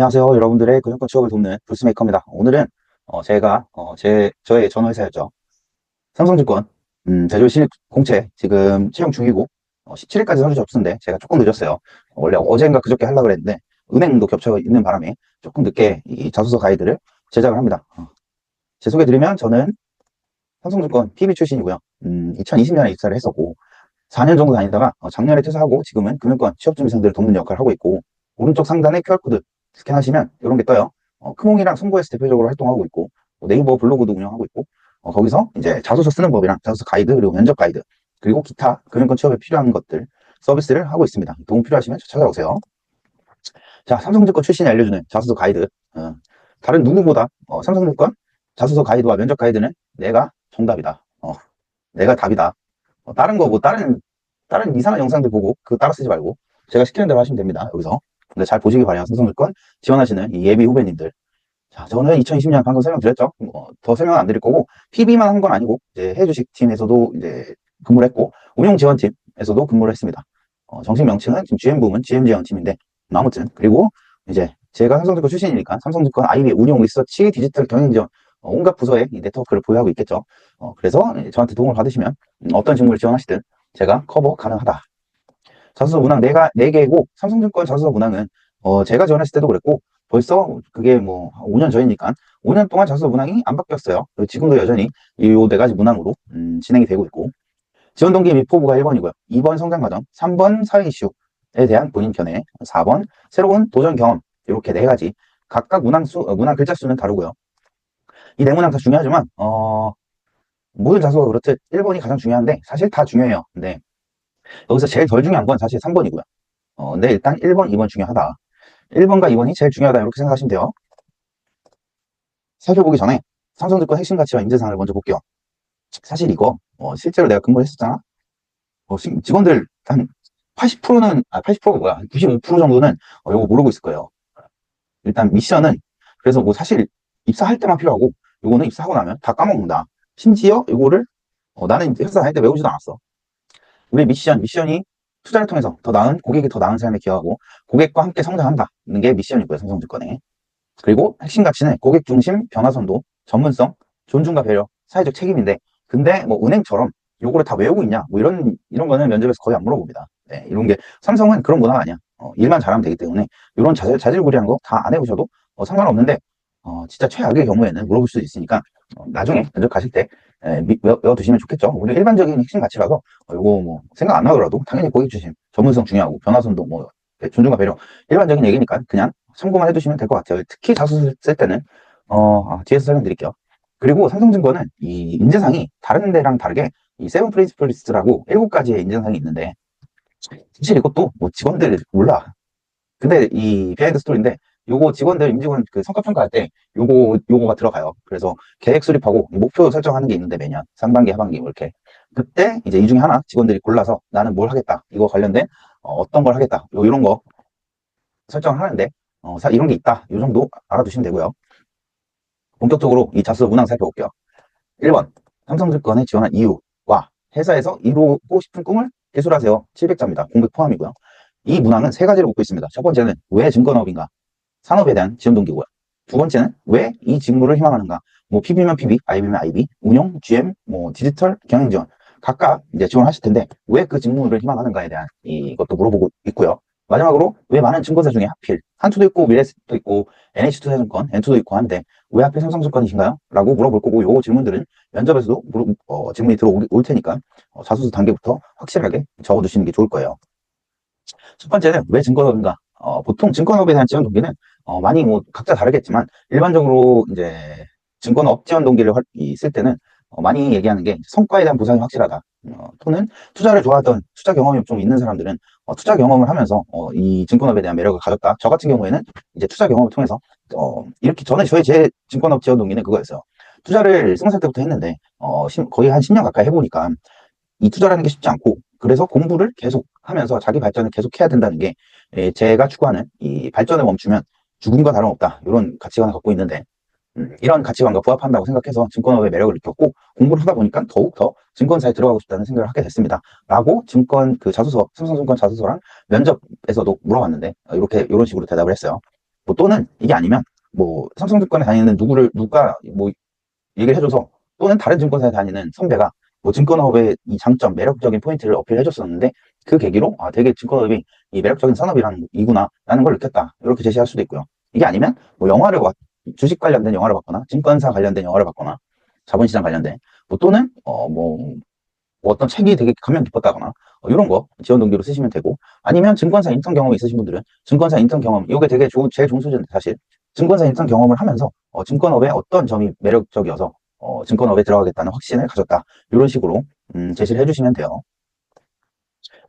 안녕하세요. 여러분들의 금융권 취업을 돕는 브루스메이커입니다. 오늘은 어, 제가 어, 제 저의 전화회사였죠. 삼성증권 음, 제조 신입 공채 지금 채용 중이고 어, 17일까지 서류 접수인데 제가 조금 늦었어요. 원래 어젠가 그저께 하려고 그랬는데 은행도 겹쳐 있는 바람에 조금 늦게 이 자소서 가이드를 제작을 합니다. 어, 제 소개 드리면 저는 삼성증권 PB 출신이고요. 음, 2020년에 입사를 했었고 4년 정도 다니다가 어, 작년에 퇴사하고 지금은 금융권 취업준비생들을 돕는 역할을 하고 있고 오른쪽 상단에 QR코드 스캔하시면 이런 게 떠요. 어, 크몽이랑 송고에서 대표적으로 활동하고 있고 뭐 네이버 블로그도 운영하고 있고 어, 거기서 이제 자소서 쓰는 법이랑 자소서 가이드 그리고 면접 가이드 그리고 기타 금융권 취업에 필요한 것들 서비스를 하고 있습니다. 도움 필요하시면 저 찾아오세요. 자, 삼성증권 출신이 알려주는 자소서 가이드. 어, 다른 누구보다 어, 삼성증권 자소서 가이드와 면접 가이드는 내가 정답이다. 어, 내가 답이다. 어, 다른 거 뭐 다른 다른 이상한 영상들 보고 그거 따라 쓰지 말고 제가 시키는 대로 하시면 됩니다. 여기서. 근데 잘 보시기 바라요. 삼성증권 지원하시는 이 예비 후배님들. 자, 저는 2020년 방금 설명드렸죠. 뭐, 더 설명 안 드릴 거고, PB만 한 건 아니고, 이제 해주식 팀에서도 이제 근무를 했고, 운용 지원팀에서도 근무를 했습니다. 어, 정식 명칭은 지금 GM 부문, GM 지원팀인데, 뭐 아무튼, 그리고 이제 제가 삼성증권 출신이니까 삼성증권 IB 운용 리서치 디지털 경영 지원, 어, 온갖 부서에 이 네트워크를 보유하고 있겠죠. 어, 그래서 저한테 도움을 받으시면 음, 어떤 직무를 지원하시든 제가 커버 가능하다. 자소서 문항 4가, 4개고, 삼성증권 자소서 문항은, 어, 제가 지원했을 때도 그랬고, 벌써 그게 뭐, 5년 전이니까, 5년 동안 자소서 문항이 안 바뀌었어요. 지금도 여전히 이 네 가지 문항으로, 음, 진행이 되고 있고, 지원 동기 및 포부가 1번이고요. 2번 성장 과정, 3번 사회 이슈에 대한 본인 견해, 4번 새로운 도전 경험, 이렇게 네 가지. 각각 문항 수, 어, 문항 글자 수는 다르고요. 이 네 문항 다 중요하지만, 어, 모든 자소가 그렇듯 1번이 가장 중요한데, 사실 다 중요해요. 근데, 여기서 제일 덜 중요한 건 사실 3번이고요. 어, 근데 일단 1번, 2번 중요하다. 1번과 2번이 제일 중요하다. 이렇게 생각하시면 돼요. 살펴보기 전에 삼성증권 핵심 가치와 인재상을 먼저 볼게요. 사실 이거, 어, 실제로 내가 근무를 했었잖아? 어, 시- 직원들 한 80%는, 아, 80%가 뭐야? 95% 정도는 어, 이거 모르고 있을 거예요. 일단 미션은, 그래서 뭐 사실 입사할 때만 필요하고, 요거는 입사하고 나면 다 까먹는다. 심지어 이거를, 어, 나는 회사 다닐 때 외우지도 않았어. 우리 미션, 미션이 투자를 통해서 더 나은, 고객이 더 나은 삶에 기여하고 고객과 함께 성장한다는 게 미션이고요, 삼성증권에. 그리고 핵심 가치는 고객 중심, 변화선도, 전문성, 존중과 배려, 사회적 책임인데, 근데 뭐 은행처럼 요거를 다 외우고 있냐, 뭐 이런, 이런 거는 면접에서 거의 안 물어봅니다. 네, 이런 게, 삼성은 그런 문화가 아니야. 어, 일만 잘하면 되기 때문에, 이런 자질, 자질구리한 거 다 안 해보셔도 어, 상관없는데, 어, 진짜 최악의 경우에는 물어볼 수도 있으니까, 어, 나중에 면접 가실 때, 에, 미- 외워, 외워 두시면 좋겠죠. 우리 일반적인 핵심 가치라서, 어, 요거 뭐, 생각 안 나더라도, 당연히 고객 중심, 전문성 중요하고, 변화선도 뭐, 네, 존중과 배려, 일반적인 얘기니까 그냥 참고만 해두시면 될 것 같아요. 특히 자소서 쓸 때는, 어, 아, 뒤에서 설명드릴게요. 그리고 삼성증권은 이 인재상이 다른 데랑 다르게 이 세븐 프린시플리스트라고 일곱 가지의 인재상이 있는데, 사실 이것도 뭐 직원들 몰라. 근데 이 비하인드 스토리인데, 요거 직원들 임직원 그 성과 평가할 때 요거 요거가 들어가요. 그래서 계획 수립하고 목표 설정하는 게 있는데 매년 상반기 하반기 뭐 이렇게 그때 이제 이 중에 하나 직원들이 골라서 나는 뭘 하겠다 이거 관련된 어, 떤걸 하겠다 요 이런 거 설정을 하는데 어, 사- 이런 게 있다 요 정도 알아두시면 되고요. 본격적으로 이 자수 문항 살펴볼게요. 1번 삼성증권에 지원한 이유와 회사에서 이루고 싶은 꿈을 기술하세요. 700자입니다. 공백 포함이고요. 이 문항은 세 가지로 묶고 있습니다. 첫 번째는 왜 증권업인가? 산업에 대한 지원 동기고요. 두 번째는 왜 이 직무를 희망하는가? 뭐 PB면 PB, IB면 IB, 운용, GM, 뭐 디지털, 경영 지원 각각 이제 지원하실 텐데 왜 그 직무를 희망하는가에 대한 이것도 물어보고 있고요. 마지막으로 왜 많은 증권사 중에 하필 한투도 있고 미래에셋도 있고 NH투자증권, N투도 있고 한데 왜 하필 삼성증권이신가요? 라고 물어볼 거고 요 질문들은 면접에서도 물어- 어, 질문이 들어올 올 테니까 어, 자소서 단계부터 확실하게 적어두시는 게 좋을 거예요. 첫 번째는 왜 증권업인가? 어, 보통 증권업에 대한 지원 동기는 어, 많이 뭐 각자 다르겠지만 일반적으로 이제 증권 업 지원 동기를 활- 이- 쓸 때는 어, 많이 얘기하는 게 성과에 대한 보상이 확실하다. 어, 또는 투자를 좋아하던 투자 경험이 좀 있는 사람들은 어, 투자 경험을 하면서 어, 이 증권업에 대한 매력을 가졌다. 저 같은 경우에는 이제 투자 경험을 통해서 어, 이렇게 저는 저희 제 증권업 지원 동기는 그거였어요. 투자를 스무 살 때부터 했는데 어, 십- 거의 한 10년 가까이 해보니까 이 투자라는 게 쉽지 않고 그래서 공부를 계속 하면서 자기 발전을 계속 해야 된다는 게 예, 제가 추구하는 이 발전을 멈추면 죽음과 다름없다 이런 가치관을 갖고 있는데 음, 이런 가치관과 부합한다고 생각해서 증권업의 매력을 느꼈고 공부를 하다 보니까 더욱더 증권사에 들어가고 싶다는 생각을 하게 됐습니다. 라고 증권 그 자소서 삼성증권 자소서랑 면접에서도 물어봤는데 어, 이렇게 이런 식으로 대답을 했어요. 뭐 또는 이게 아니면 뭐 삼성증권에 다니는 누구를 누가 뭐 얘기를 해줘서 또는 다른 증권사에 다니는 선배가 뭐 증권업의 이 장점, 매력적인 포인트를 어필해줬었는데 그 계기로 아 되게 증권업이 이 매력적인 산업이라는 이구나 라는 걸 느꼈다 이렇게 제시할 수도 있고요. 이게 아니면 뭐 영화를 봤- 주식 관련된 영화를 봤거나 증권사 관련된 영화를 봤거나 자본시장 관련된 뭐 또는 어뭐 뭐 어떤 책이 되게 감명 깊었다거나 어, 이런 거 지원 동기로 쓰시면 되고 아니면 증권사 인턴 경험이 있으신 분들은 증권사 인턴 경험 이게 되게 좋은 제일 좋은 소재인데 사실 증권사 인턴 경험을 하면서 어, 증권업의 어떤 점이 매력적이어서 어, 증권업에 들어가겠다는 확신을 가졌다 이런 식으로 음, 제시를 해주시면 돼요.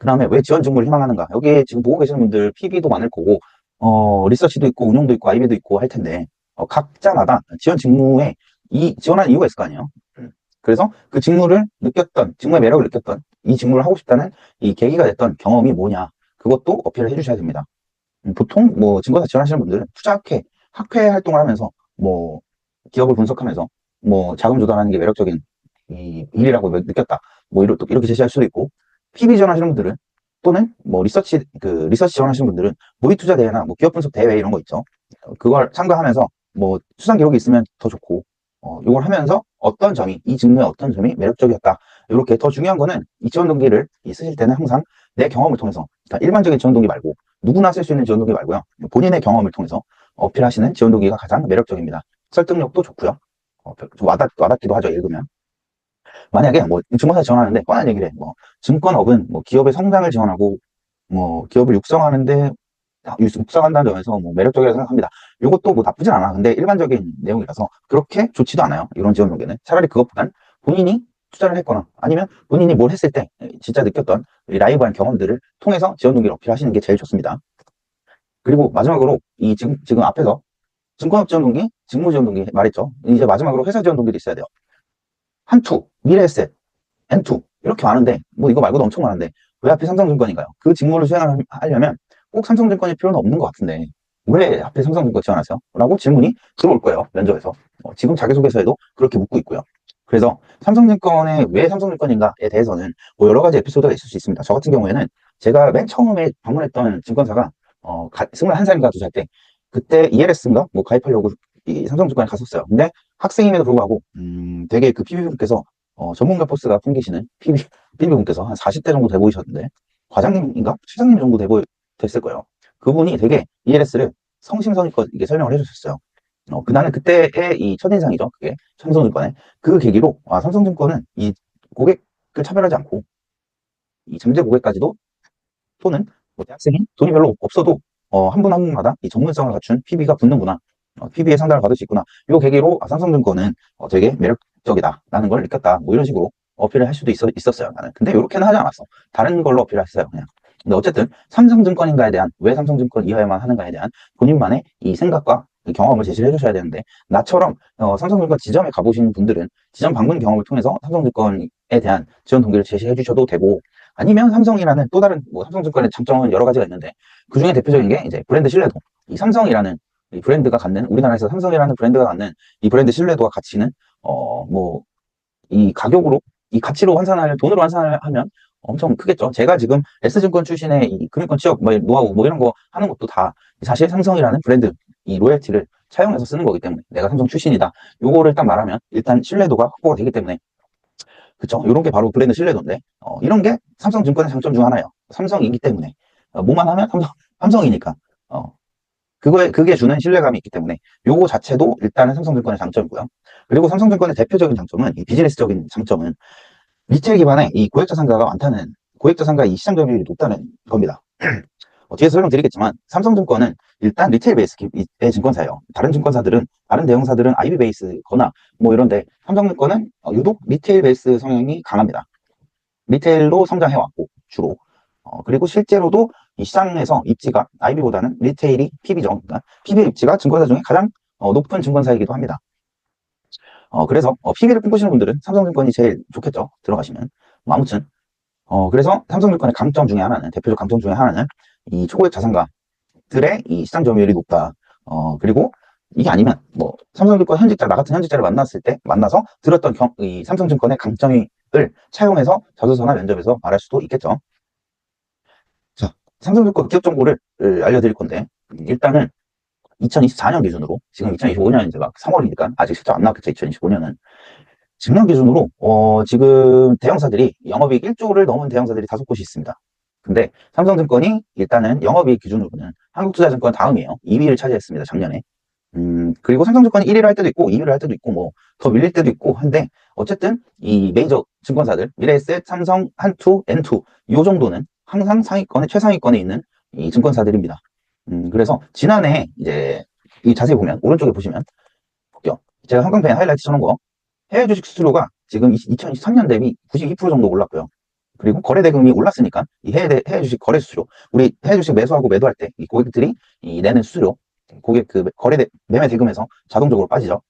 그 다음에 왜 지원 직무를 희망하는가 여기 지금 보고 계시는 분들 PB도 많을 거고 어, 리서치도 있고 운용도 있고 IB도 있고 할 텐데 어, 각자마다 지원 직무에 이 지원하는 이유가 있을 거 아니에요. 음. 그래서 그 직무를 느꼈던 직무의 매력을 느꼈던 이 직무를 하고 싶다는 이 계기가 됐던 경험이 뭐냐 그것도 어필을 해주셔야 됩니다. 음, 보통 뭐 증권사 지원하시는 분들은 투자학회 학회 활동을 하면서 뭐 기업을 분석하면서 뭐 자금 조달하는 게 매력적인 이 일이라고 느꼈다 뭐 이렇게, 이렇게 제시할 수도 있고 PB 지원하시는 분들은 또는 뭐 리서치 그 리서치 지원하시는 분들은 모의 투자 대회나 뭐 기업 분석 대회 이런 거 있죠. 어, 그걸 참가하면서 뭐 수상 기록이 있으면 더 좋고 어, 이걸 하면서 어떤 점이 이 직무의 어떤 점이 매력적이었다. 이렇게 더 중요한 거는 이 지원 동기를 이 쓰실 때는 항상 내 경험을 통해서 그러니까 일반적인 지원 동기 말고 누구나 쓸 수 있는 지원 동기 말고요. 본인의 경험을 통해서 어필하시는 지원 동기가 가장 매력적입니다. 설득력도 좋고요. 어, 좀 와닿, 와닿기도 하죠 읽으면 만약에 뭐 증권사 지원하는데 뻔한 얘기를 해. 뭐 증권업은 뭐 기업의 성장을 지원하고 뭐 기업을 육성하는데 육성한다는 점에서 뭐 매력적이라고 생각합니다. 이것도 뭐 나쁘진 않아. 근데 일반적인 내용이라서 그렇게 좋지도 않아요. 이런 지원 동기는 차라리 그것보단 본인이 투자를 했거나 아니면 본인이 뭘 했을 때 진짜 느꼈던 이 라이브한 경험들을 통해서 지원 동기를 어필하시는 게 제일 좋습니다. 그리고 마지막으로 이 지금 지금 앞에서 증권업 지원 동기, 직무 지원 동기 말했죠. 이제 마지막으로 회사 지원 동기도 있어야 돼요. 한투, 미래에셋, 엔투 이렇게 많은데 뭐 이거 말고도 엄청 많은데 왜 하필 삼성증권인가요? 그 직무를 수행하려면 꼭 삼성증권일 필요는 없는 것 같은데 왜 하필 삼성증권 지원하세요? 라고 질문이 들어올 거예요 면접에서 어, 지금 자기소개서에도 그렇게 묻고 있고요 그래서 삼성증권에 왜 삼성증권인가에 대해서는 뭐 여러 가지 에피소드가 있을 수 있습니다 저 같은 경우에는 제가 맨 처음에 방문했던 증권사가 어, 21살인가 2살 때 그때 ELS인가 뭐 가입하려고 이 삼성증권에 갔었어요 근데 학생임에도 불구하고 음, 되게 그 PB분께서 어, 전문가 포스가 풍기시는 PB, PB분께서 한 40대 정도 돼 보이셨는데 과장님인가? 실장님 정도 돼 보이, 됐을 거예요. 그분이 되게 ELS를 성심성의껏 이게 설명을 해주셨어요. 어, 그 나는 그때의 이 첫인상이죠. 그게 삼성증권에 그 계기로 아, 삼성증권은 이 고객을 차별하지 않고 이 잠재 고객까지도 또는 뭐 대학생인 돈이 별로 없어도 어, 한 분 한 분마다 이 전문성을 갖춘 PB가 붙는구나. 어, PB의 상담을 받을 수 있구나. 이 계기로 아, 삼성증권은 어, 되게 매력적이다라는 걸 느꼈다. 뭐 이런 식으로 어필을 할 수도 있어, 있었어요. 나는. 근데 이렇게는 하지 않았어. 다른 걸로 어필을 했어요. 그냥. 근데 어쨌든 삼성증권인가에 대한 왜 삼성증권 이하에만 하는가에 대한 본인만의 이 생각과 이 경험을 제시를 해주셔야 되는데 나처럼 어, 삼성증권 지점에 가보신 분들은 지점 방문 경험을 통해서 삼성증권에 대한 지원 동기를 제시해 주셔도 되고 아니면 삼성이라는 또 다른 뭐 삼성증권의 장점은 여러 가지가 있는데 그 중에 대표적인 게 이제 브랜드 신뢰도 이 삼성이라는 이 브랜드가 갖는 우리나라에서 삼성이라는 브랜드가 갖는 이 브랜드 신뢰도와 가치는 어 뭐 이 가격으로 이 가치로 환산할 돈으로 환산을 하면 엄청 크겠죠. 제가 지금 S증권 출신의 이 금융권 취업 뭐 노하우 뭐 이런 거 하는 것도 다 사실 삼성이라는 브랜드 이 로열티를 차용해서 쓰는 거기 때문에 내가 삼성 출신이다. 요거를 딱 말하면 일단 신뢰도가 확보가 되기 때문에 그쵸? 요런 게 바로 브랜드 신뢰도인데 어, 이런 게 삼성증권의 장점 중 하나예요. 삼성이기 때문에 어, 뭐만 하면 삼성 삼성이니까 어, 그거에 그게 주는 신뢰감이 있기 때문에 요거 자체도 일단은 삼성증권의 장점이고요. 그리고 삼성증권의 대표적인 장점은 이 비즈니스적인 장점은 리테일 기반의 이 고액자산가가 많다는 고액자산가 이 시장 점유율이 높다는 겁니다. 어, 뒤에서 설명드리겠지만 삼성증권은 일단 리테일 베이스의 증권사예요. 다른 증권사들은 다른 대형사들은 IB 베이스거나 뭐 이런데 삼성증권은 어, 유독 리테일 베이스 성향이 강합니다. 리테일로 성장해왔고 주로 어, 그리고 실제로도 이 시장에서 입지가 IB보다는 리테일이 PB죠. 그러니까 PB 입지가 증권사 중에 가장 어, 높은 증권사이기도 합니다. 어, 그래서 어, PB를 꿈꾸시는 분들은 삼성증권이 제일 좋겠죠. 들어가시면. 뭐 아무튼 어, 그래서 삼성증권의 강점 중에 하나는 대표적 강점 중에 하나는 이 초고액 자산가들의 이 시장 점유율이 높다. 어, 그리고 이게 아니면 뭐 삼성증권 현직자 나 같은 현직자를 만났을 때 만나서 들었던 경, 이 삼성증권의 강점을 차용해서 자소서나 면접에서 말할 수도 있겠죠. 자, 삼성증권 기업 정보를 알려드릴 건데 일단은 2024년 기준으로 지금 2025년 이제 막 3월이니까 아직 실적 안 나왔겠죠. 2025년은 직년 기준으로 어, 지금 대형사들이 영업이익 1조를 넘은 대형사들이 다섯 곳이 있습니다. 근데 삼성증권이 일단은 영업이익 기준으로는 한국투자증권 다음이에요. 2위를 차지했습니다. 작년에. 음, 그리고 삼성증권이 1위를 할 때도 있고 2위를 할 때도 있고 뭐 더 밀릴 때도 있고 한데 어쨌든 이 메이저 증권사들 미래에셋, 삼성, 한투, 엔투 요 정도는 항상 상위권에 최상위권에 있는 이 증권사들입니다. 음, 그래서 지난해 이제 이 자세히 보면 오른쪽에 보시면 볼게요. 제가 한강펜 하이라이트 쳐놓은 거 해외 주식 수수료가 지금 2023년 대비 92% 정도 올랐고요. 그리고 거래 대금이 올랐으니까 이 해외, 대- 해외 주식 거래 수수료 우리 해외 주식 매수하고 매도할 때 이 고객들이 이 내는 수수료 고객 그 거래 대, 매매 대금에서 자동적으로 빠지죠.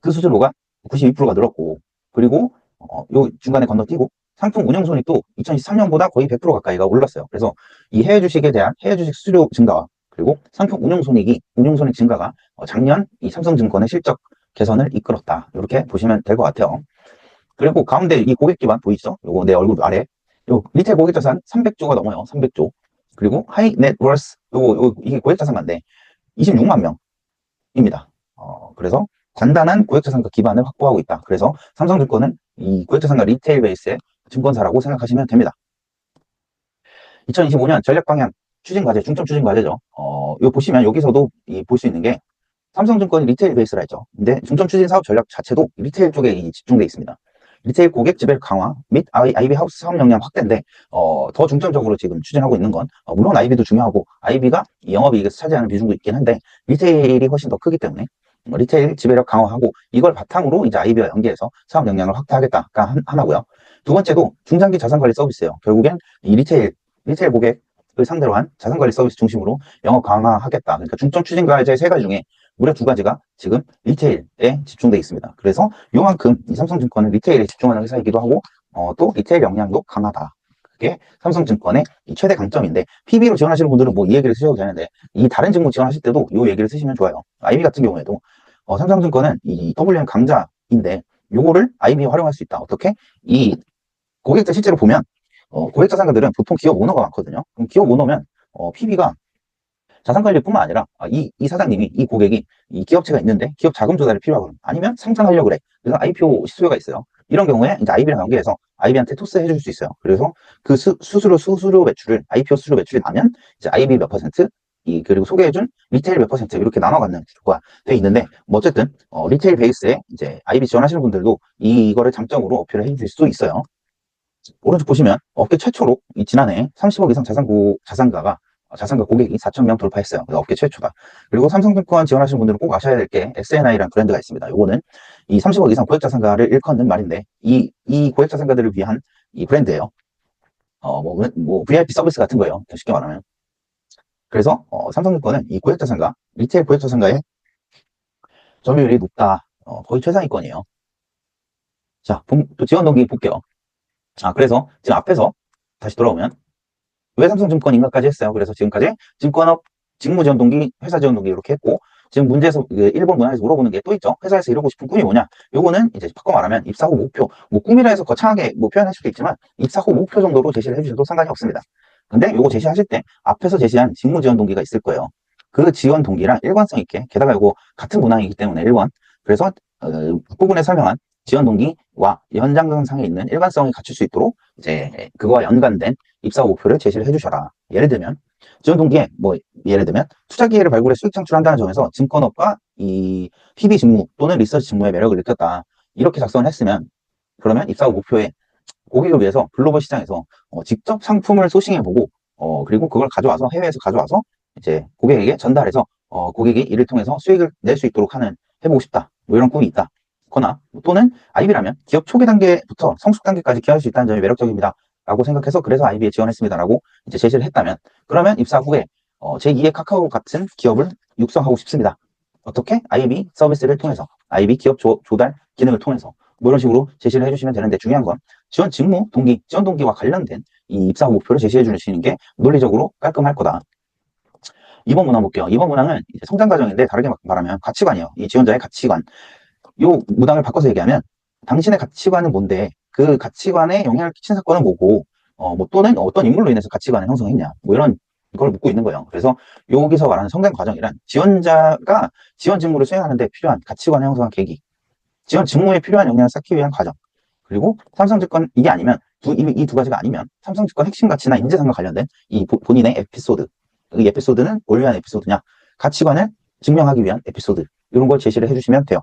그 수수료가 92%가 늘었고 그리고 어, 요 중간에 건너뛰고 상품 운영 손익도 2023년보다 거의 100% 가까이가 올랐어요. 그래서 이 해외 주식에 대한 해외 주식 수수료 증가와 그리고 상품 운용 손익이 운용 손익 증가가 어, 작년 이 삼성증권의 실적 개선을 이끌었다. 이렇게 보시면 될 것 같아요. 그리고 가운데 이 고객 기반 보이시죠? 요거 내 얼굴 아래 요 리테일 고객 자산 300조가 넘어요. 300조. 그리고 하이 넷워스 요거 요 이게 고객 자산가인데 26만 명입니다. 어, 그래서 단단한 고액자산가 기반을 확보하고 있다. 그래서 삼성증권은 이 고액자산가 리테일 베이스의 증권사라고 생각하시면 됩니다. 2025년 전략 방향 추진 과제, 중점 추진 과제죠. 어, 요 보시면 여기서도 볼 수 있는 게 삼성증권이 리테일 베이스라 했죠. 근데 중점 추진 사업 전략 자체도 리테일 쪽에 이 집중돼 있습니다. 리테일 고객 지배 강화 및 IB 하우스 사업 역량 확대인데 어, 더 중점적으로 지금 추진하고 있는 건 어, 물론 IB도 중요하고 IB가 영업이익에서 차지하는 비중도 있긴 한데 리테일이 훨씬 더 크기 때문에 뭐 리테일 지배력 강화하고 이걸 바탕으로 이제 IB와 연계해서 사업 역량을 확대하겠다가 한- 하나고요. 두 번째도 중장기 자산관리 서비스예요. 결국엔 이 리테일 리테일 고객을 상대로 한 자산관리 서비스 중심으로 영업 강화하겠다. 그러니까 중점 추진 과제 세 가지 중에 무려 두 가지가 지금 리테일에 집중돼 있습니다. 그래서 요만큼 이 삼성증권은 리테일에 집중하는 회사이기도 하고 어, 또 리테일 역량도 강하다. 그게 삼성증권의 이 최대 강점인데 PB로 지원하시는 분들은 뭐 이 얘기를 쓰셔도 되는데 이 다른 직무 지원하실 때도 이 얘기를 쓰시면 좋아요. IB 같은 경우에도 어, 삼성증권은 이 WM 강자인데 요거를 IB에 활용할 수 있다. 어떻게? 이 고객자 실제로 보면 어, 고객자 상가들은 보통 기업 오너가 많거든요. 그럼 기업 오너면 어, PB가 자산 관리뿐만 아니라 아, 이, 이 사장님이 이 고객이 이 기업체가 있는데 기업 자금 조달이 필요하거든 아니면 상장하려고 그래. 그래서 IPO 수요가 있어요. 이런 경우에 이제 IB랑 연계해서 IB한테 토스 해 줄 수 있어요. 그래서 그 수, 수수료 수수료 매출을 IPO 수수료 매출이 나면 이제 IB 몇 퍼센트 이 그리고 소개해준 리테일 몇 퍼센트 이렇게 나눠 갖는 구조가 돼 있는데 뭐 어쨌든 어, 리테일 베이스에 이제 IB 지원하시는 분들도 이, 이거를 장점으로 어필을 해줄 수 있어요 오른쪽 보시면 업계 최초로 이 지난해 30억 이상 자산고 자산가가 어, 자산가 고객이 4,000명 돌파했어요. 업계 최초다. 그리고 삼성증권 지원하시는 분들은 꼭 아셔야 될 게 SNI라는 브랜드가 있습니다. 요거는 이 30억 이상 고액 자산가를 일컫는 말인데 이, 이 고액 자산가들을 위한 이 브랜드예요. 어, 뭐, 뭐 VIP 서비스 같은 거예요. 쉽게 말하면. 그래서 어, 삼성증권은 이 고액 자산가, 리테일 고액 자산가의 점유율이 높다. 어, 거의 최상위권이에요. 자, 본- 또 지원 동기 볼게요. 아, 그래서 지금 앞에서 다시 돌아오면 왜 삼성증권 인가까지 했어요. 그래서 지금까지 증권업 직무 지원 동기, 회사 지원 동기 이렇게 했고 지금 문제에서 그 일본 문화에서 물어보는 게 또 있죠. 회사에서 이루고 싶은 꿈이 뭐냐? 요거는 이제 바꿔 말하면 입사 후 목표. 뭐 꿈이라 해서 거창하게 뭐 표현할 수도 있지만 입사 후 목표 정도로 제시를 해주셔도 상관이 없습니다. 근데 요거 제시하실 때 앞에서 제시한 직무 지원 동기가 있을 거예요. 그 지원 동기랑 일관성 있게 게다가 요거 같은 문항이기 때문에 일관. 그래서 어, 부분에 설명한 지원 동기 와 연장선상에 있는 일관성을 갖출 수 있도록 이제 그거와 연관된 입사 목표를 제시를 해주셔라. 예를 들면 지원 동기에 뭐 예를 들면 투자 기회를 발굴해 수익 창출한다는 점에서 증권업과 이 PB 직무 또는 리서치 직무의 매력을 느꼈다. 이렇게 작성을 했으면 그러면 입사 후 목표에 고객을 위해서 글로벌 시장에서 어, 직접 상품을 소싱해보고 어, 그리고 그걸 가져와서 해외에서 가져와서 이제 고객에게 전달해서 어, 고객이 이를 통해서 수익을 낼 수 있도록 하는 해보고 싶다. 뭐 이런 꿈이 있다. 거나 또는 IB라면 기업 초기 단계부터 성숙 단계까지 기여할 수 있다는 점이 매력적입니다. 라고 생각해서 그래서 IB에 지원했습니다라고 이제 제시를 했다면 그러면 입사 후에 어, 제2의 카카오 같은 기업을 육성하고 싶습니다. 어떻게? IB 서비스를 통해서 IB 기업 조, 조달 기능을 통해서 뭐 이런 식으로 제시를 해주시면 되는데 중요한 건 지원 직무 동기, 지원 동기와 관련된 이 입사 후 목표를 제시해 주시는 게 논리적으로 깔끔할 거다. 2번 문항 볼게요. 2번 문항은 성장 과정인데 다르게 말하면 가치관이에요. 이 지원자의 가치관. 요 문항을 바꿔서 얘기하면 당신의 가치관은 뭔데 그 가치관에 영향을 끼친 사건은 뭐고 어, 뭐 또는 어떤 인물로 인해서 가치관을 형성했냐 뭐 이런 이걸 묻고 있는 거예요. 그래서 여기서 말하는 성장 과정이란 지원자가 지원 직무를 수행하는데 필요한 가치관 형성한 계기, 지원 직무에 필요한 역량을 쌓기 위한 과정, 그리고 삼성증권 이게 아니면 이두 가지가 아니면 삼성증권 핵심 가치나 인재상과 관련된 이 보- 본인의 에피소드, 이 에피소드는 뭘 위한 에피소드냐, 가치관을 증명하기 위한 에피소드 이런 걸 제시를 해주시면 돼요.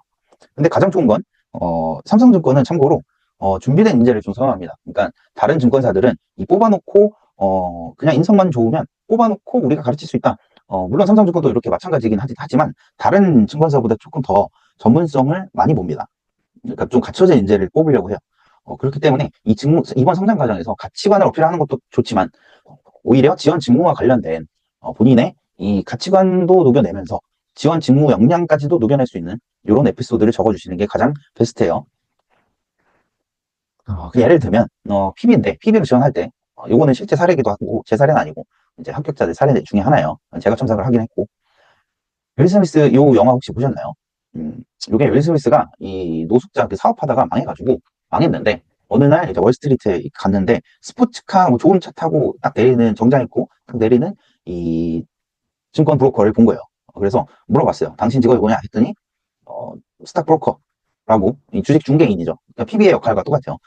근데 가장 좋은 건 어, 삼성증권은 참고로 어, 준비된 인재를 좀 선호합니다. 그러니까 다른 증권사들은 이 뽑아놓고 어, 그냥 인성만 좋으면 뽑아놓고 우리가 가르칠 수 있다. 어, 물론 삼성증권도 이렇게 마찬가지긴 하지- 하지만 다른 증권사보다 조금 더 전문성을 많이 봅니다. 그러니까 좀 갖춰진 인재를 뽑으려고 해요. 어, 그렇기 때문에 이 직무, 이번 성장 과정에서 가치관을 어필하는 것도 좋지만 오히려 지원 직무와 관련된 어, 본인의 이 가치관도 녹여내면서 지원 직무 역량까지도 녹여낼 수 있는 이런 에피소드를 적어주시는 게 가장 베스트예요. 어, 그 예를 들면 어, PB인데 PB를 지원할 때 어, 요거는 실제 사례이기도 하고 제 사례는 아니고 이제 합격자들 사례 중에 하나예요. 제가 첨삭을 하긴 했고 윌 스미스 요 영화 혹시 보셨나요? 음, 요게 윌 스미스가 이 노숙자 그 사업하다가 망해가지고 망했는데 어느 날 이제 월스트리트에 갔는데 스포츠카 뭐 좋은 차 타고 딱 내리는 정장 입고 딱 내리는 이 증권 브로커를 본 거예요. 그래서 물어봤어요. 당신 직업이 뭐냐 했더니 어, 스탁 브로커라고 이 주식 중개인이죠. 그러니까 PB의 역할과 똑같아요.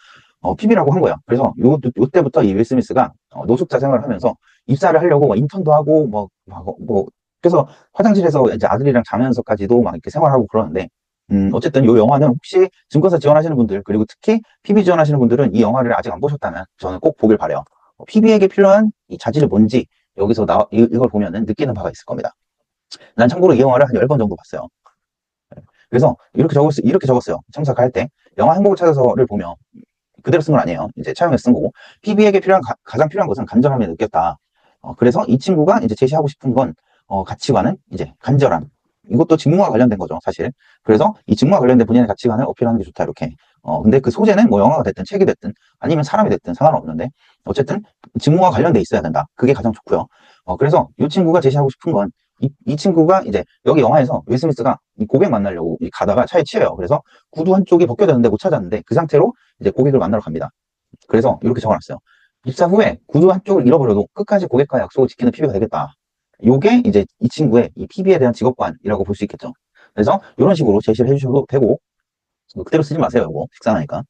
어, PB라고 한 거예요. 그래서 요, 요 때부터 이 윌 스미스가 어, 노숙자 생활을 하면서 입사를 하려고 뭐 인턴도 하고 뭐, 뭐, 뭐 그래서 화장실에서 이제 아들이랑 자면서까지도 막 이렇게 생활하고 그러는데 음, 어쨌든 이 영화는 혹시 증권사 지원하시는 분들 그리고 특히 PB 지원하시는 분들은 이 영화를 아직 안 보셨다면 저는 꼭 보길 바래요. PB에게 필요한 이 자질이 뭔지 여기서 나 이, 이걸 보면은 느끼는 바가 있을 겁니다. 난 참고로 이 영화를 한 10번 정도 봤어요. 그래서 이렇게 적었, 이렇게 적었어요. 첨삭할 때. 영화 행복을 찾아서를 보면 그대로 쓴 건 아니에요. 이제 차용해서 쓴 거고. PB에게 필요한, 가, 장 필요한 것은 간절함에 느꼈다. 어, 그래서 이 친구가 이제 제시하고 싶은 건, 어, 가치관은 이제 간절함. 이것도 직무와 관련된 거죠, 사실. 그래서 이 직무와 관련된 본인의 가치관을 어필하는 게 좋다, 이렇게. 어, 근데 그 소재는 뭐 영화가 됐든 책이 됐든 아니면 사람이 됐든 상관없는데 어쨌든 직무와 관련돼 있어야 된다. 그게 가장 좋고요. 어, 그래서 이 친구가 제시하고 싶은 건 이, 이 친구가 이제 여기 영화에서 윌 스미스가 이 고객 만나려고 이 가다가 차에 치여요. 그래서 구두 한쪽이 벗겨졌는데 못 찾았는데 그 상태로 이제 고객을 만나러 갑니다. 그래서 이렇게 적어놨어요. 입사 후에 구두 한쪽을 잃어버려도 끝까지 고객과 약속을 지키는 PB가 되겠다. 요게 이제 이 친구의 이 PB에 대한 직업관이라고 볼 수 있겠죠. 그래서 이런 식으로 제시를 해주셔도 되고 그대로 쓰지 마세요. 이거 식상하니까.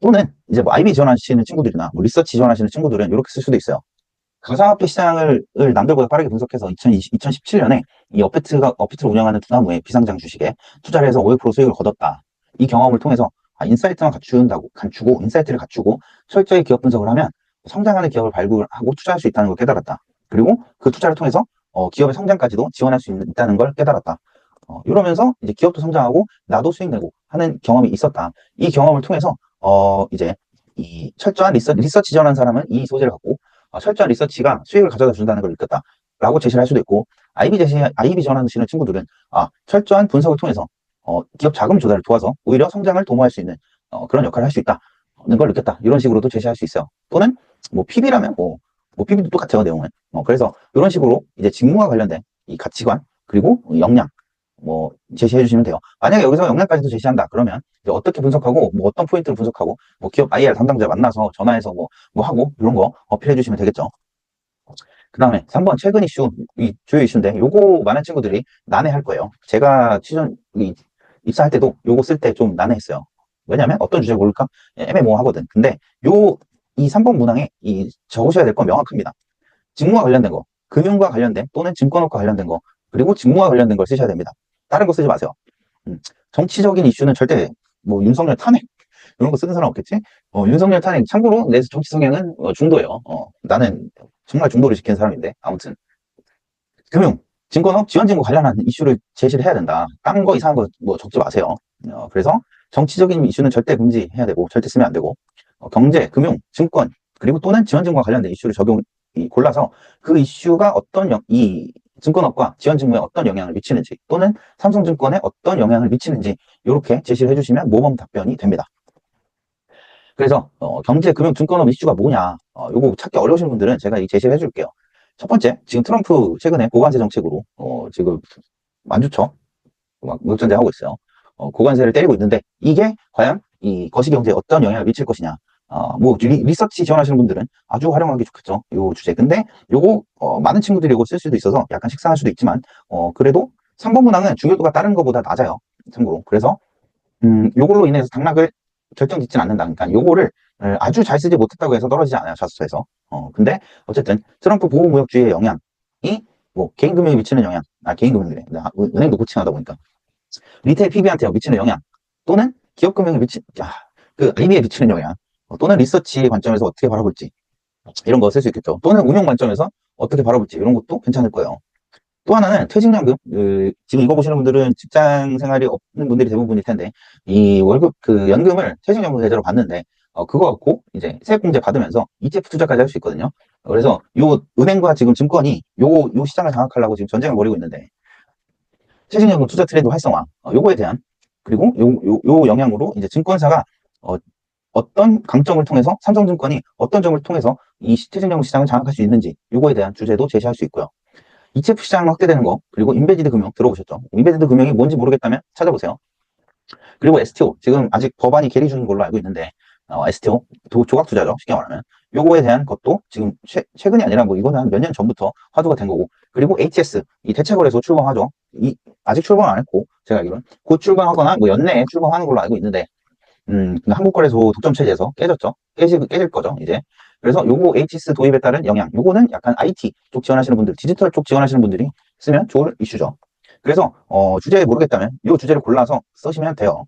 또는 이제 뭐 IB 지원하시는 친구들이나 뭐 리서치 지원하시는 친구들은 이렇게 쓸 수도 있어요. 가상화폐 시장을 남들보다 빠르게 분석해서 2020, 2017년에 이 어페트가 어페트를 운영하는 두나무의 비상장 주식에 투자를 해서 500% 수익을 거뒀다. 이 경험을 통해서 아, 인사이트만 갖춘다고 갖추고 인사이트를 갖추고 철저히 기업 분석을 하면 성장하는 기업을 발굴하고 투자할 수 있다는 걸 깨달았다. 그리고 그 투자를 통해서 어, 기업의 성장까지도 지원할 수 있는, 있다는 걸 깨달았다. 어, 이러면서 이제 기업도 성장하고 나도 수익 내고 하는 경험이 있었다. 이 경험을 통해서 어, 이제 이 철저한 리서, 리서치 지원한 사람은 이 소재를 갖고 어, 철저한 리서치가 수익을 가져다 준다는 걸 느꼈다. 라고 제시를 할 수도 있고, IB 제시, IB 전환하시는 친구들은, 아, 철저한 분석을 통해서, 어, 기업 자금 조달을 도와서 오히려 성장을 도모할 수 있는, 어, 그런 역할을 할 수 있다. 는걸 느꼈다. 이런 식으로도 제시할 수 있어요. 또는, 뭐, PB라면 뭐, 뭐, PB도 똑같아요, 내용은. 어, 그래서, 이런 식으로 이제 직무와 관련된 이 가치관, 그리고 역량, 뭐, 제시해 주시면 돼요. 만약에 여기서 역량까지도 제시한다. 그러면, 어떻게 분석하고, 뭐, 어떤 포인트를 분석하고, 뭐, 기업 IR 담당자 만나서 전화해서 뭐, 뭐 하고, 이런 거 어필해 주시면 되겠죠. 그 다음에 3번 최근 이슈, 이 주요 이슈인데 요거 많은 친구들이 난해할 거예요. 제가 취준, 이, 입사할 때도 요거 쓸 때 좀 난해했어요. 왜냐면 어떤 주제 고를까? 애매모호하거든. 근데 요, 이 3번 문항에 이 적으셔야 될 건 명확합니다. 직무와 관련된 거, 금융과 관련된 또는 증권업과 관련된 거, 그리고 직무와 관련된 걸 쓰셔야 됩니다. 다른 거 쓰지 마세요. 음, 정치적인 이슈는 절대 뭐 윤석열 탄핵 이런 거 쓰는 사람 없겠지? 어, 윤석열 탄핵 참고로 내 정치 성향은 어, 중도예요. 어, 나는 정말 중도를 지키는 사람인데 아무튼 금융, 증권업, 지원직무 관련한 이슈를 제시를 해야 된다. 딴 거 이상한 거 뭐 적지 마세요. 어, 그래서 정치적인 이슈는 절대 금지해야 되고 절대 쓰면 안 되고 어, 경제, 금융, 증권 그리고 또는 지원직무와 관련된 이슈를 적용 이, 골라서 그 이슈가 어떤 영, 이 증권업과 지원직무에 어떤 영향을 미치는지 또는 삼성증권에 어떤 영향을 미치는지 이렇게 제시를 해주시면 모범 답변이 됩니다. 그래서 어, 경제, 금융, 증권업 이슈가 뭐냐 어, 요거 찾기 어려우신 분들은 제가 이 제시를 해줄게요. 첫 번째, 지금 트럼프 최근에 고관세 정책으로 어, 지금 만주처 막 무역전쟁하고 있어요. 어, 고관세를 때리고 있는데 이게 과연 이 거시경제에 어떤 영향을 미칠 것이냐 어, 뭐, 리, 리서치 지원하시는 분들은 아주 활용하기 좋겠죠. 요 주제. 근데 요거, 어, 많은 친구들이 요거 쓸 수도 있어서 약간 식상할 수도 있지만, 어, 그래도 3번 문항은 중요도가 다른 것보다 낮아요. 참고로. 그래서, 음, 요걸로 인해서 당락을 결정 짓진 않는다. 그러니까 요거를 에, 아주 잘 쓰지 못했다고 해서 떨어지지 않아요. 자소서에서. 어, 근데 어쨌든 트럼프 보호무역주의의 영향이 뭐 개인 금융에 미치는 영향, 아, 개인 금융이래. 나 은- 은행도 고칭하다 보니까. 리테일 PB한테 미치는 영향, 또는 기업 금융에 미치, 아, 그 IB에 미치는 영향, 어, 또는 리서치 관점에서 어떻게 바라볼지, 이런 거 쓸 수 있겠죠. 또는 운용 관점에서 어떻게 바라볼지, 이런 것도 괜찮을 거예요. 또 하나는 퇴직연금, 그, 지금 이거 보시는 분들은 직장 생활이 없는 분들이 대부분일 텐데, 이 월급, 그 연금을 퇴직연금 계좌로 받는데, 어, 그거 갖고 이제 세액공제 받으면서 ETF 투자까지 할 수 있거든요. 그래서 요 은행과 지금 증권이 요, 요 시장을 장악하려고 지금 전쟁을 벌이고 있는데, 퇴직연금 투자 트렌드 활성화, 어, 요거에 대한, 그리고 요, 요, 요 영향으로 이제 증권사가, 어, 어떤 강점을 통해서, 삼성증권이 어떤 점을 통해서 이 퇴직연금 시장을 장악할 수 있는지, 요거에 대한 주제도 제시할 수 있고요. ETF 시장 확대되는 거, 그리고 인베디드 금융 들어보셨죠? 인베디드 금융이 뭔지 모르겠다면 찾아보세요. 그리고 STO, 지금 아직 법안이 계리 중인 걸로 알고 있는데, 어, STO, 도, 조각 투자죠. 쉽게 말하면. 요거에 대한 것도 지금 최, 최근이 아니라 뭐 이거는 한 몇 년 전부터 화두가 된 거고, 그리고 HS, 이 대체 거래소 출범하죠. 이, 아직 출범 안 했고, 제가 알기로는. 곧 출범하거나 뭐 연내에 출범하는 걸로 알고 있는데, 음, 근데 한국 거래소 독점 체제에서 깨졌죠. 깨질, 깨질 거죠, 이제. 그래서 요거 HS 도입에 따른 영향, 요거는 약간 IT 쪽 지원하시는 분들, 디지털 쪽 지원하시는 분들이 쓰면 좋을 이슈죠. 그래서, 어, 주제 모르겠다면 요 주제를 골라서 쓰시면 돼요.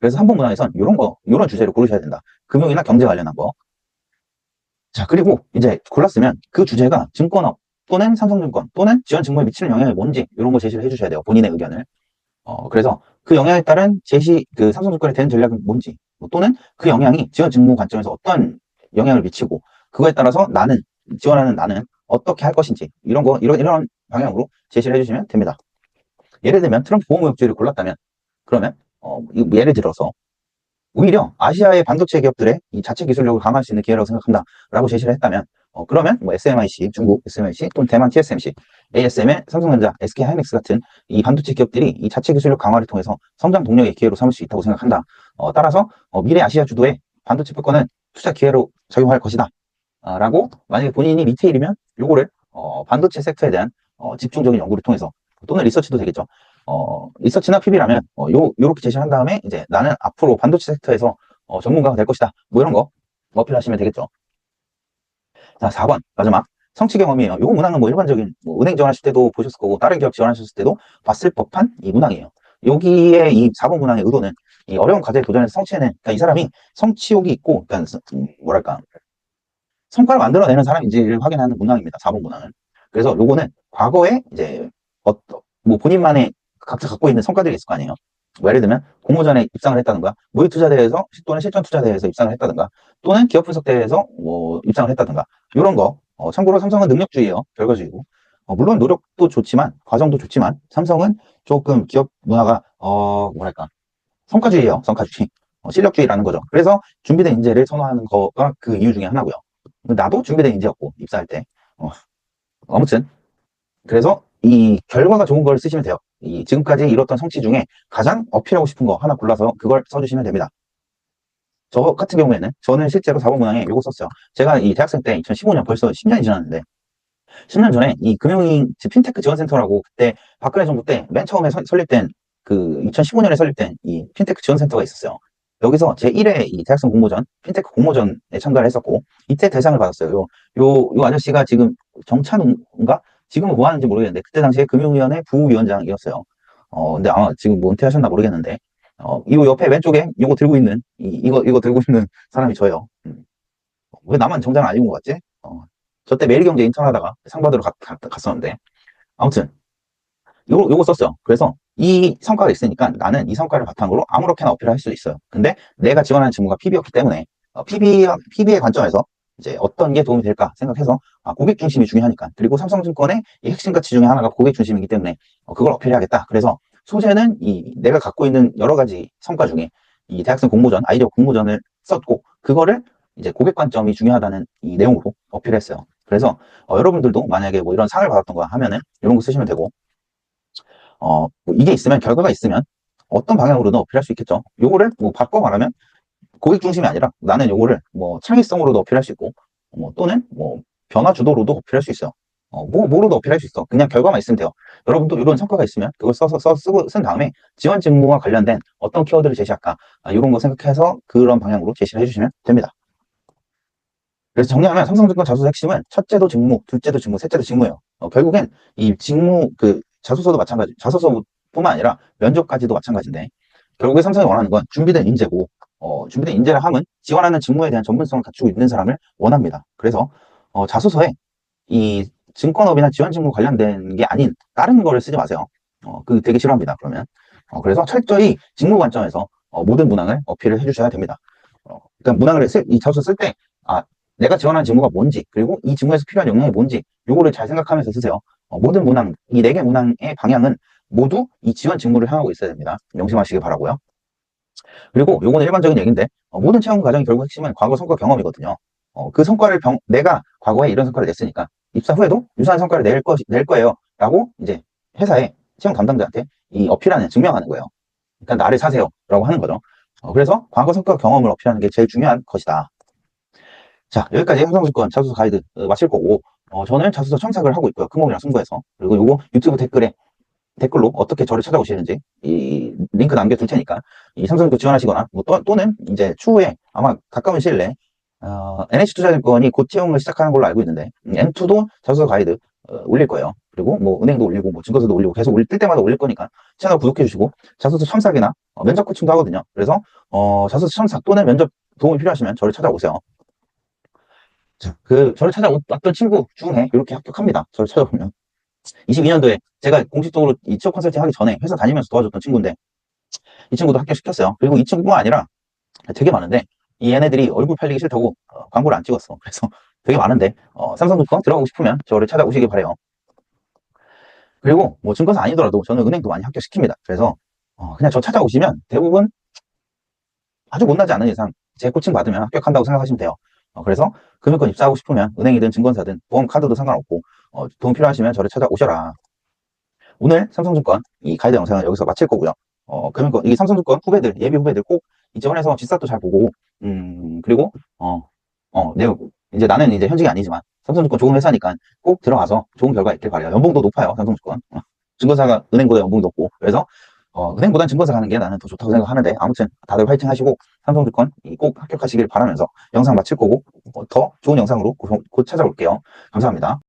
그래서 한번 문항에선 요런 거, 요런 주제를 고르셔야 된다. 금융이나 경제 관련한 거. 자, 그리고 이제 골랐으면 그 주제가 증권업 또는 삼성증권 또는 지원 직무에 미치는 영향이 뭔지 이런 거 제시를 해주셔야 돼요. 본인의 의견을. 어, 그래서 그 영향에 따른 제시, 그 삼성증권의 대응 전략은 뭔지 뭐 또는 그 영향이 지원 직무 관점에서 어떤 영향을 미치고 그거에 따라서 나는, 지원하는 나는 어떻게 할 것인지 이런 거, 이런, 이런 방향으로 제시를 해주시면 됩니다. 예를 들면 트럼프 보호무역주의를 골랐다면 그러면 어, 이- 예를 들어서 오히려 아시아의 반도체 기업들의 이 자체 기술력을 강화할 수 있는 기회라고 생각한다라고 제시를 했다면 어, 그러면 뭐 SMIC, 중국 SMIC 또는 대만 TSMC, ASM의 삼성전자, SK 하이닉스 같은 이 반도체 기업들이 이 자체 기술력 강화를 통해서 성장 동력의 기회로 삼을 수 있다고 생각한다. 어, 따라서 어, 미래 아시아 주도의 반도체 패권은 투자 기회로 작용할 것이다. 아, 라고 만약에 본인이 리테일이면 요거를 어, 반도체 섹터에 대한 어, 집중적인 연구를 통해서 또는 리서치도 되겠죠. 어, 리서치나 PB라면, 어, 요, 요렇게 제시를 한 다음에, 이제 나는 앞으로 반도체 섹터에서, 어, 전문가가 될 것이다. 뭐 이런 거, 어필하시면 되겠죠. 자, 4번, 마지막. 성취 경험이에요. 요 문항은 뭐 일반적인, 뭐 은행 지원하실 때도 보셨을 거고, 다른 기업 지원하셨을 때도 봤을 법한 이 문항이에요. 여기에 이 4번 문항의 의도는, 이 어려운 과제에 도전해서 성취해낸, 그러니까 이 사람이 성취욕이 있고, 그러니까, 음, 뭐랄까, 성과를 만들어내는 사람인지를 확인하는 문항입니다. 4번 문항은. 그래서 요거는 과거에 이제, 어떤, 뭐 본인만의 각자 갖고 있는 성과들이 있을 거 아니에요. 뭐 예를 들면 공모전에 입상을 했다든가 모의 투자대회에서 또는 실전 투자대회에서 입상을 했다든가 또는 기업 분석 대회에서 뭐 입상을 했다든가 이런 거 어, 참고로 삼성은 능력주의예요. 결과주의고. 어, 물론 노력도 좋지만 과정도 좋지만 삼성은 조금 기업 문화가 어 뭐랄까 성과주의예요. 성과주의. 어, 실력주의라는 거죠. 그래서 준비된 인재를 선호하는 거가 그 이유 중에 하나고요. 나도 준비된 인재였고 입사할 때. 어, 아무튼. 그래서 이 결과가 좋은 걸 쓰시면 돼요. 이 지금까지 이뤘던 성취 중에 가장 어필하고 싶은 거 하나 골라서 그걸 써주시면 됩니다. 저 같은 경우에는 저는 실제로 4번 문항에 이거 썼어요. 제가 이 대학생 때 2015년 벌써 10년이 지났는데 10년 전에 이 금융인 핀테크 지원센터라고 그때 박근혜 정부 때 맨 처음에 설- 설립된 그 2015년에 설립된 이 핀테크 지원센터가 있었어요. 여기서 제 1회 이 대학생 공모전, 핀테크 공모전에 참가를 했었고 이때 대상을 받았어요. 요, 요, 요 아저씨가 지금 정찬웅인가? 지금은 뭐 하는지 모르겠는데 그때 당시에 금융위원회 부위원장이었어요. 어, 근데 아마 지금 뭐 은퇴하셨나 모르겠는데 어, 이 옆에 왼쪽에 이거 들고 있는 이, 이거 이거 들고 있는 사람이 저예요. 음. 왜 나만 정장을 안 입은 것 같지? 어, 저때 매일경제 인턴하다가 상 받으러 갔, 갔, 갔었는데 아무튼 요거, 요거 썼어요. 그래서 이 성과가 있으니까 나는 이 성과를 바탕으로 아무렇게나 어필을 할수 있어요. 근데 내가 지원하는 직무가 PB였기 때문에 어, PB, PB의 관점에서 이제 어떤 게 도움이 될까 생각해서 아, 고객 중심이 중요하니까 그리고 삼성증권의 이 핵심 가치 중에 하나가 고객 중심이기 때문에 어, 그걸 어필해야겠다. 그래서 소재는 이 내가 갖고 있는 여러 가지 성과 중에 이 대학생 공모전 아이디어 공모전을 썼고 그거를 이제 고객 관점이 중요하다는 이 내용으로 어필했어요. 그래서 어, 여러분들도 만약에 뭐 이런 상을 받았던 거 하면은 이런 거 쓰시면 되고 어, 뭐 이게 있으면 결과가 있으면 어떤 방향으로든 어필할 수 있겠죠. 요거를 뭐 바꿔 말하면 고객 중심이 아니라 나는 요거를 뭐 창의성으로도 어필할 수 있고 뭐 또는 뭐 변화 주도로도 어필할 수 있어요. 어, 뭐, 뭐로도 어필할 수 있어. 그냥 결과만 있으면 돼요. 여러분도 이런 성과가 있으면 그걸 써서 써, 쓰고, 쓴 다음에 지원 직무와 관련된 어떤 키워드를 제시할까, 아, 이런 거 생각해서 그런 방향으로 제시를 해주시면 됩니다. 그래서 정리하면 삼성증권 자소서 핵심은 첫째도 직무, 둘째도 직무, 셋째도 직무예요. 어, 결국엔 이 직무, 그 자소서도 마찬가지, 자소서뿐만 아니라 면접까지도 마찬가지인데, 결국에 삼성이 원하는 건 준비된 인재고, 어, 준비된 인재를 함은 지원하는 직무에 대한 전문성을 갖추고 있는 사람을 원합니다. 그래서 어, 자소서에 이 증권업이나 지원 직무 관련된 게 아닌 다른 거를 쓰지 마세요. 어, 그 되게 싫어합니다. 그러면. 어, 그래서 철저히 직무 관점에서 어, 모든 문항을 어필을 해주셔야 됩니다. 어, 그러니까 문항을 쓸, 이 자소서 쓸 때, 아, 내가 지원하는 직무가 뭔지, 그리고 이 직무에서 필요한 역량이 뭔지, 요거를 잘 생각하면서 쓰세요. 어, 모든 문항, 이 네 개 문항의 방향은 모두 이 지원 직무를 향하고 있어야 됩니다. 명심하시길 바라고요. 그리고 요거는 일반적인 얘기인데, 어, 모든 채용 과정의 결국 핵심은 과거 성과 경험이거든요. 어, 그 성과를 병, 내가 과거에 이런 성과를 냈으니까 입사 후에도 유사한 성과를 낼, 것, 낼 거예요. 라고 이제 회사에 채용 담당자한테 이 어필하는, 증명하는 거예요. 그러니까 나를 사세요. 라고 하는 거죠. 어, 그래서 과거 성과 경험을 어필하는 게 제일 중요한 것이다. 자, 여기까지 삼성증권 자소서 가이드 어, 마칠 거고, 어, 저는 자소서 첨삭을 하고 있고요. 큰목이랑 승부해서. 그리고 요거 유튜브 댓글에 댓글로 어떻게 저를 찾아오시는지 이 링크 남겨둘 테니까 이 삼성증권 지원하시거나 뭐 또, 또는 이제 추후에 아마 가까운 시일 내에 어, NH투자증권이 곧 채용을 시작하는 걸로 알고 있는데 음, N2도 자소서 가이드 어, 올릴 거예요. 그리고 뭐 은행도 올리고 뭐 증거서도 올리고 계속 올릴 뜰 때마다 올릴 거니까 채널 구독해 주시고 자소서 첨삭이나 어, 면접 코칭도 하거든요. 그래서 어, 자소서 첨삭 또는 면접 도움이 필요하시면 저를 찾아오세요. 자, 그 저를 찾아왔던 친구 중에 이렇게 합격합니다. 저를 찾아보면 22년도에 제가 공식적으로 이 취업 컨설팅 하기 전에 회사 다니면서 도와줬던 친구인데 이 친구도 합격시켰어요. 그리고 이 친구뿐만 아니라 되게 많은데 이 얘네들이 얼굴 팔리기 싫다고 어, 광고를 안 찍었어. 그래서 되게 많은데 어, 삼성증권 들어가고 싶으면 저를 찾아오시기 바래요. 그리고 뭐 증권사 아니더라도 저는 은행도 많이 합격시킵니다. 그래서 어, 그냥 저 찾아오시면 대부분 아주 못나지 않은 이상 제 코칭 받으면 합격한다고 생각하시면 돼요. 어, 그래서 금융권 입사하고 싶으면 은행이든 증권사든 보험 카드도 상관없고 어, 도움 필요하시면 저를 찾아오셔라. 오늘 삼성증권 이 가이드 영상은 여기서 마칠 거고요. 어, 금융권 이 삼성증권 후배들 예비 후배들 꼭 이점원에서 지사도 잘 보고 음 그리고 어 어, 내 이제 나는 이제 현직이 아니지만 삼성증권 좋은 회사니까 꼭 들어가서 좋은 결과 있길 바래요. 연봉도 높아요 삼성증권. 어, 증권사가 은행보다 연봉이 높고 그래서 어, 은행보다는 증권사 가는 게 나는 더 좋다고 생각하는데 아무튼 다들 화이팅 하시고 삼성증권 꼭 합격하시길 바라면서 영상 마칠 거고 어, 더 좋은 영상으로 곧, 곧 찾아올게요. 감사합니다.